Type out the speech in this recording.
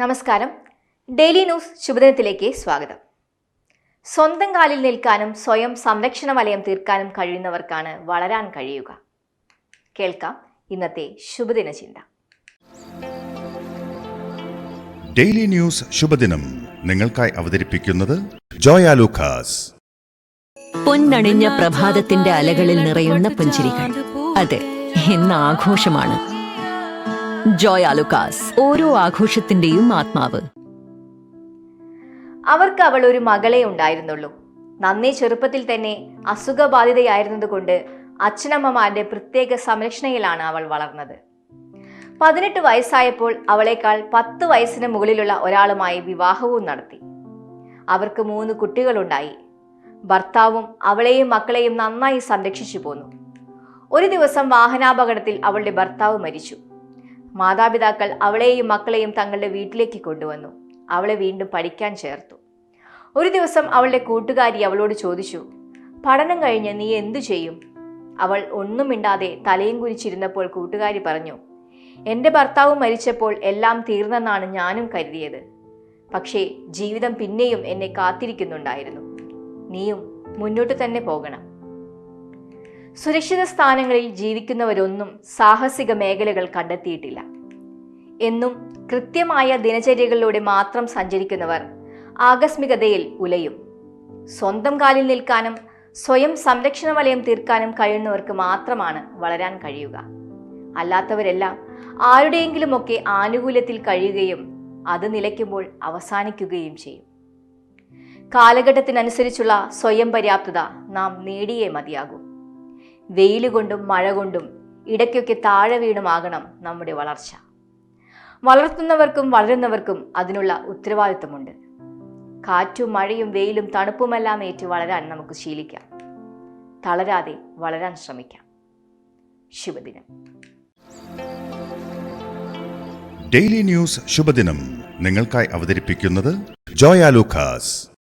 നമസ്കാരം. Daily news ശുഭദിനത്തിലേക്ക് സ്വാഗതം. സ്വന്തം കാലിൽ നിൽക്കാനും സ്വയം സംരക്ഷണ വലയം തീർക്കാനും കഴിയുന്നവർക്കാണ് വളരാൻ കഴിയുക. കേൾക്കാം ഇന്നത്തെ ശുഭദിന ചിന്ത. ഡെയിലി ന്യൂസ് ശുഭദിനം നിങ്ങൾക്കായി അവതരിപ്പിക്കുന്നത് ജോയ ലൂക്കാസ്. പൊന്നണിഞ്ഞ പ്രഭാതത്തിന്റെ അലകളിൽ നിറയുന്ന പുഞ്ചിരികൾ. അതെ എന്ന ആഘോഷമാണ്. ജോയ് ആലുക്കാസ് ഓരോ ആഘോഷത്തിന്റെയും ആത്മാവ്. അവർക്ക് അവൾ ഒരു മകളെ ഉണ്ടായിരുന്നുള്ളൂ. നന്നേ ചെറുപ്പത്തിൽ തന്നെ അസുഖബാധിതയായിരുന്നതുകൊണ്ട് അച്ഛനമ്മമാരുടെ പ്രത്യേക സംരക്ഷണയിലാണ് അവൾ വളർന്നത്. പതിനെട്ട് വയസ്സായപ്പോൾ അവളേക്കാൾ പത്ത് വയസ്സിന് മുകളിലുള്ള ഒരാളുമായി വിവാഹവും നടത്തി. അവർക്ക് മൂന്ന് കുട്ടികളുണ്ടായി. ഭർത്താവും അവളെയും മക്കളെയും നന്നായി സംരക്ഷിച്ചു പോന്നു. ഒരു ദിവസം വാഹനാപകടത്തിൽ അവളുടെ ഭർത്താവ് മരിച്ചു. മാതാപിതാക്കൾ അവളെയും മക്കളെയും തങ്ങളുടെ വീട്ടിലേക്ക് കൊണ്ടുവന്നു. അവളെ വീണ്ടും പഠിക്കാൻ ചേർത്തു. ഒരു ദിവസം അവളുടെ കൂട്ടുകാരി അവളോട് ചോദിച്ചു പഠനം കഴിഞ്ഞ് നീ എന്തു ചെയ്യും? അവൾ ഒന്നും മിണ്ടാതെ തലയും കുരിച്ചിരുന്നപ്പോൾ കൂട്ടുകാരി പറഞ്ഞു എന്റെ ഭർത്താവ് മരിച്ചപ്പോൾ എല്ലാം തീർന്നെന്നാണ് ഞാനും കരുതിയത്. പക്ഷേ ജീവിതം പിന്നെയും എന്നെ കാത്തിരിക്കുന്നുണ്ടായിരുന്നു. നീയും മുന്നോട്ട് തന്നെ പോകണം. സുരക്ഷിത സ്ഥാനങ്ങളിൽ ജീവിക്കുന്നവരൊന്നും സാഹസിക മേഖലകൾ കണ്ടെത്തിയിട്ടില്ല. എന്നും കൃത്യമായ ദിനചര്യകളിലൂടെ മാത്രം സഞ്ചരിക്കുന്നവർ ആകസ്മികതയിൽ ഉലയും. സ്വന്തം കാലിൽ നിൽക്കാനും സ്വയം സംരക്ഷണ വലയം തീർക്കാനും കഴിയുന്നവർക്ക് മാത്രമാണ് വളരാൻ കഴിയുക. അല്ലാത്തവരെല്ലാം ആരുടെയെങ്കിലുമൊക്കെ ആനുകൂല്യത്തിൽ കഴിയുകയും അത് നിലയ്ക്കുമ്പോൾ അവസാനിക്കുകയും ചെയ്യും. കാലഘട്ടത്തിനനുസരിച്ചുള്ള സ്വയം പര്യാപ്തത നാം നേടിയേ മതിയാകൂ. വെയിലുകൊണ്ടും മഴ കൊണ്ടും ഇടയ്ക്കൊക്കെ താഴെ വീണുമാകണം നമ്മുടെ വളർച്ച. വളർത്തുന്നവർക്കും വളരുന്നവർക്കും അതിനുള്ള ഉത്തരവാദിത്വമുണ്ട്. കാറ്റും മഴയും വെയിലും തണുപ്പുമെല്ലാം ഏറ്റ് വളരാൻ നമുക്ക് ശീലിക്കാം. തളരാതെ വളരാൻ ശ്രമിക്കാം. ശുഭദിനം. ഡെയിലി ന്യൂസ് ശുഭദിനം നിങ്ങൾക്കായി അവതരിപ്പിക്കുന്നത് ജോയ ലൂക്കാസ്.